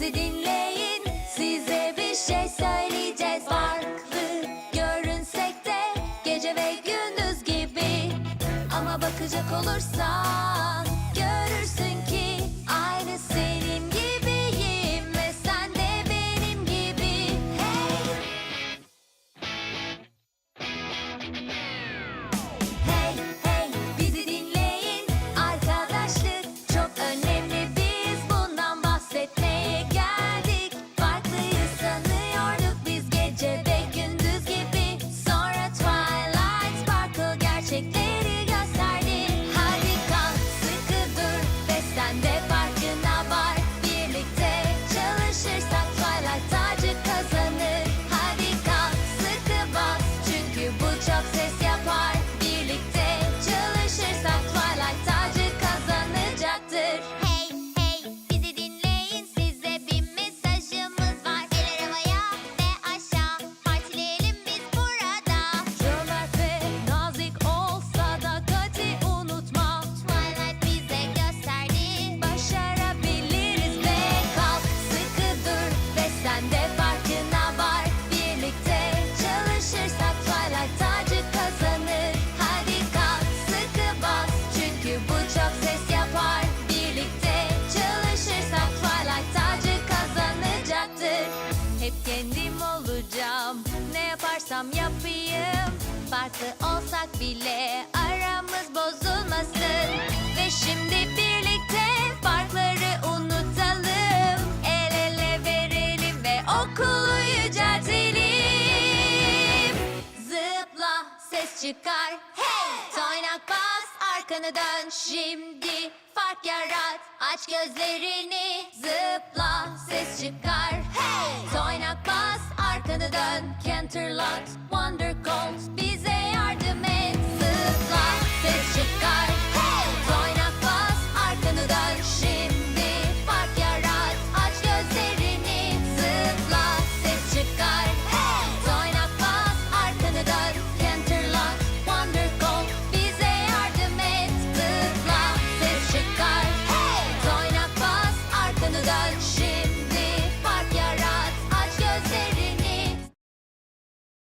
bizi dinleyin Size bir şey söyleyeceğiz. Farklı görünsek de Gece ve gündüz gibi. Ama bakacak olursan Hep kendim olacağım. Ne yaparsam yapayım. Farklı olsak bile Aramız bozulmasın. Ve şimdi birlikte Farkları unutalım. El ele verelim Ve okulu yüceltelim. Zıpla ses çıkar. Hey! Toynak bas Arkanı dön. Şimdi Fark yarat. Aç gözlerini. Zıpla ses çıkar. Ramadan, Canterlot, Wonder Calls,